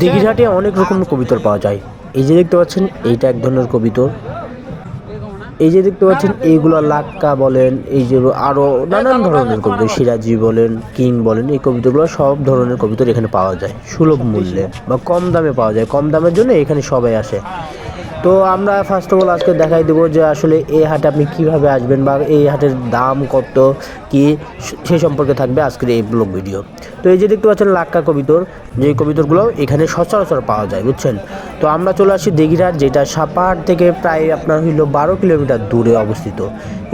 দিঘিরহাটে অনেক রকম কবিতর পাওয়া যায়। এই যে দেখতে পাচ্ছেন, এইটা এক ধরনের কবিতর। এই যে দেখতে পাচ্ছেন, এইগুলো লাক্কা বলেন, এই যে আরও নানান ধরনের কবিতা সিরাজি বলেন, কিং বলেন, এই কবিতাগুলো সব ধরনের কবিতা এখানে পাওয়া যায়, সুলভ মূল্যে বা কম দামে পাওয়া যায়। কম দামের জন্য এখানে সবাই আসে। তো আমরা ফার্স্ট অফ অল আজকে দেখাই দেবো যে আসলে এই হাটে আপনি কীভাবে আসবেন বা এই হাটের দাম কত, কি সে সম্পর্কে থাকবে আজকের এই ব্লগ ভিডিও তো এই যে দেখতে পাচ্ছেন লাক্কা কবিতর, যে কবিতরগুলো এখানে সচরাচর পাওয়া যায়, বুঝছেন? তো আমরা চলে আসি দিঘিরহাট যেটা সাপাহাট থেকে প্রায় আপনার হইল বারো কিলোমিটার দূরে অবস্থিত।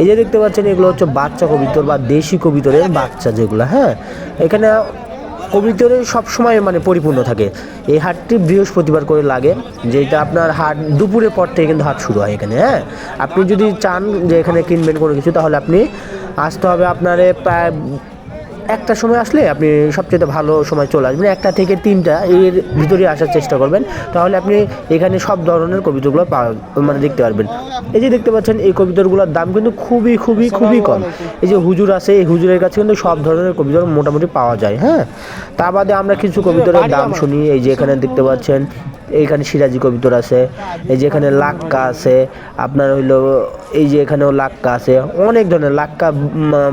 এই যে দেখতে পাচ্ছেন এগুলো হচ্ছে বাচ্চা কবিতর বা দেশি কবিতরের বাচ্চা যেগুলো হ্যাঁ? এখানে কবিতরে সবসময় মানে পরিপূর্ণ থাকে। এই হাটটি বৃহস্পতিবার করে লাগে, যেটা আপনার হাট দুপুরের পর থেকে কিন্তু হাট শুরু হয় এখানে হ্যাঁ? আপনি যদি চান যে এখানে কিনবেন কোনো কিছু, তাহলে আপনি আসতে হবে আপনার প্রায় একটা সময় আসলে আপনি সবচেয়ে ভালো সময় চলে আসবেন। একটা থেকে তিনটা এর ভিতরে আসার চেষ্টা করবেন। তাহলে আপনি এখানে সব ধরনের কবিতাগুলো মানে দেখতে পারবেন। এই যে দেখতে পাচ্ছেন, এই কবিতাগুলোর দাম কিন্তু খুবই খুবই খুবই কম। এই যে হুজুর আছে, এই হুজুরের কাছে কিন্তু সব ধরনের কবিতা মোটামুটি পাওয়া যায় হ্যাঁ? তা বাদে আমরা কিছু কবিতরের দাম শুনি। এই যে এখানে দেখতে পাচ্ছেন এইখানে সিরাজি কবিতর আছে। এই যে এখানে লাক্কা আছে। আপনার হইল, এই যে এখানেও লাক্কা আছে। অনেক ধরনের, লাক্কা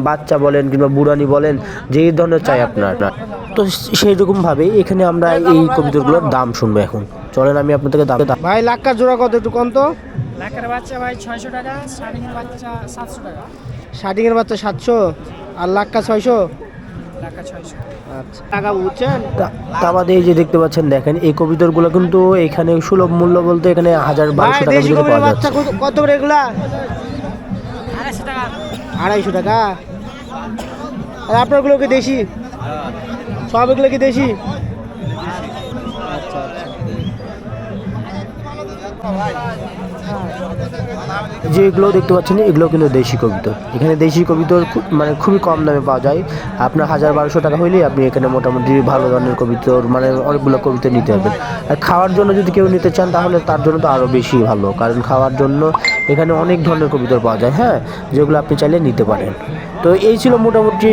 বাচ্চা বলেন কিংবা বুড়ানি বলেন যে ধরনের চাই আপনার। তো সেই রকম ভাবে এখানে আমরা এই কবিতরগুলোর দাম শুনব এখন। চলেন আমি আপনাদেরকে দাম দাম- ভাই লাক্কার জোড়া কত একটু কম তো? লাখের বাচ্চা ভাই ছয়শো টাকা স্টার্টিংয়ের বাচ্চা সাতশো টাকা। শার্টিংয়ের বাচ্চা সাতশো আর লাক্কা ছয়শো? লাখা ছয়শো। আচ্ছা। এই যে দেখতে পাচ্ছেন দেখেন এই কবিতরগুলো কিন্তু এখানে সুলভ মূল্য বলতে এখানে হাজার বারোশো টাকা ভিতরে পাওয়া বাচ্চা যাচ্ছে। কত- কত করে এগুলা? আড়াইশো টাকা। আড়াইশো টাকা? আর আপনারগুলো কি দেশি? সব দেশি? যে এগুলো দেখতে পাচ্ছেন, এগুলো কিন্তু দেশি কবিতর এখানে দেশি কবিতর মানে খুবই কম দামে পাওয়া যায়। আপনার হাজার বারোশো টাকা হইলেই আপনি এখানে মোটামুটি ভালো ধরনের কবিতর মানে অনেকগুলো কবিতা নিতে পারবেন। আর খাওয়ার জন্য যদি কেউ নিতে চান, তাহলে তার জন্য তো আরও বেশি ভালো। কারণ খাওয়ার জন্য এখানে অনেক ধরনের কবিতর পাওয়া যায় হ্যাঁ? যেগুলো আপনি চাইলে নিতে পারেন। তো এই ছিল মোটামুটি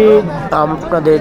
আপনাদের